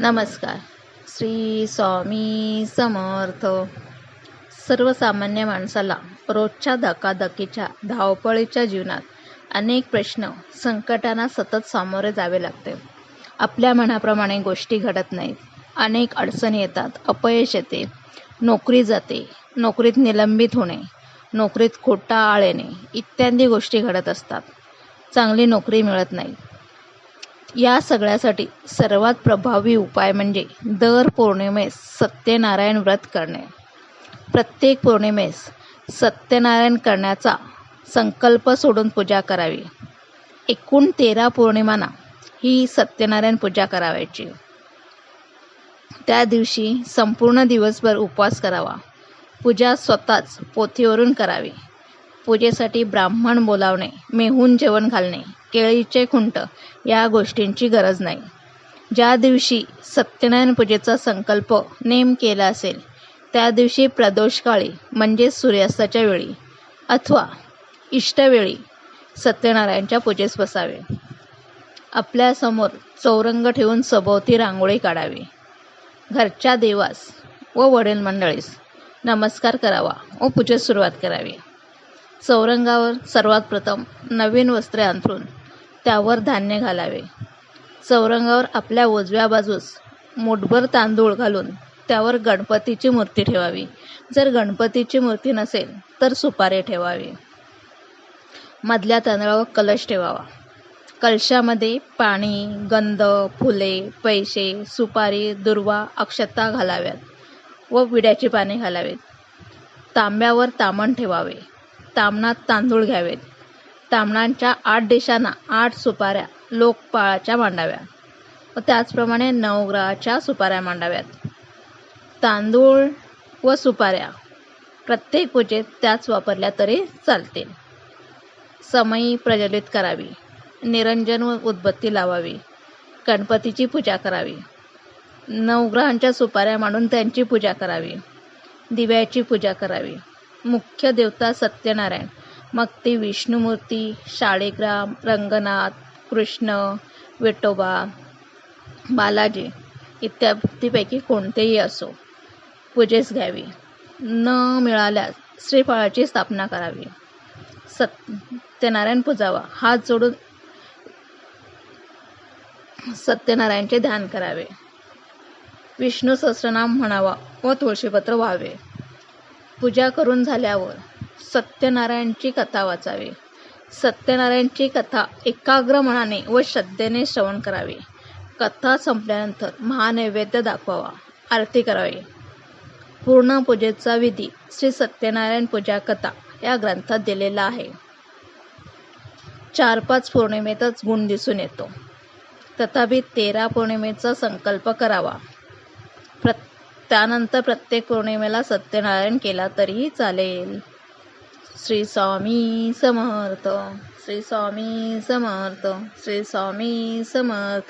नमस्कार. श्री स्वामी समर्थ. सर्वसामान्य माणसाला रोजच्या धकाधकीच्या धावपळीच्या जीवनात अनेक प्रश्न संकटांना सतत सामोरे जावे लागते. आपल्या मनाप्रमाणे गोष्टी घडत नाहीत. अनेक अडचणी येतात. अपयश येते. नोकरी जाते. नोकरीत निलंबित होणे. नोकरीत खोटा आळ येणे इत्यादी गोष्टी घडत असतात. चांगली नोकरी मिळत नाही. या सगळ्यासाठी सर्वात प्रभावी उपाय म्हणजे दर पौर्णिमेस सत्यनारायण व्रत करणे. प्रत्येक पौर्णिमेस सत्यनारायण करण्याचा संकल्प सोडून पूजा करावी. एकूण तेरा पौर्णिमांना ही सत्यनारायण पूजा करावायची. त्या दिवशी संपूर्ण दिवसभर उपवास करावा. पूजा स्वतःच पोथीवरून करावी. पूजेसाठी ब्राह्मण बोलावणे मेहून जेवण घालणे केळीचे खुंट या गोष्टींची गरज नाही. ज्या दिवशी सत्यनारायण पूजेचा संकल्प नेम केला असेल त्या दिवशी प्रदोषकाळी म्हणजे सूर्यास्ताच्या वेळी अथवा इष्टवेळी सत्यनारायणच्या पूजेस बसावे. आपल्यासमोर चौरंग ठेवून सभोवती रांगोळी काढावी. घरच्या देवास व वडील मंडळीस नमस्कार करावा व पूजेस सुरुवात करावी. चौरंगावर सर्वात प्रथम नवीन वस्त्रे अंथरून त्यावर धान्य घालावे. चौरंगावर आपल्या उजव्या बाजूस मुठभर तांदूळ घालून त्यावर गणपतीची मूर्ती ठेवावी. जर गणपतीची मूर्ती नसेल तर सुपारी ठेवावी. मधल्या तांदळावर कलश ठेवावा. कलशामध्ये पाणी गंध फुले पैसे सुपारी दुर्वा अक्षता घालाव्यात व विड्याची पाने घालावीत. तांब्यावर तामण ठेवावे. तामणात तांदूळ घ्यावेत. तामणांच्या आठ दिशांना आठ सुपाऱ्या लोकपाळाच्या मांडाव्या. व त्याचप्रमाणे नवग्रहाच्या सुपाऱ्या मांडाव्यात. तांदूळ व सुपाऱ्या प्रत्येक पूजेत त्याच वापरल्या तरी चालतील. समयी प्रज्वलित करावी. निरंजन व उदबत्ती लावावी. गणपतीची पूजा करावी. नवग्रहांच्या सुपाऱ्या मांडून त्यांची पूजा करावी. दिव्याची पूजा करावी. मुख्य देवता सत्यनारायण. मग ती विष्णुमूर्ती शाळीग्राम रंगनाथ कृष्ण विठोबा बालाजी इत्यादीपैकी कोणतेही असो पूजेस घ्यावी. न मिळाल्यास श्रीफळाची स्थापना करावी. सत्यनारायण पूजावा. हात जोडून सत्यनारायणचे ध्यान करावे. विष्णू सहस्रनाम म्हणावा व तुळशीपत्र व्हावे. पूजा करून झाल्यावर सत्यनारायणची कथा वाचावी. सत्यनारायणची कथा एकाग्र मनाने व श्रद्धेने श्रवण करावी. कथा संपल्यानंतर महानैवेद्य दाखवावा. आरती करावी. पूर्ण पूजेचा विधी श्री सत्यनारायण पूजा कथा या ग्रंथात दिलेला आहे. चार पाच पौर्णिमेतच गुण दिसून येतो. तथापि तेरा पौर्णिमेचा संकल्प करावा. प्रत्येक त्यानंतर प्रत्येक पौर्णिमेला सत्यनारायण केला तरीही चालेल. श्री स्वामी समर्थ श्री स्वामी समर्थ श्री स्वामी समर्थ.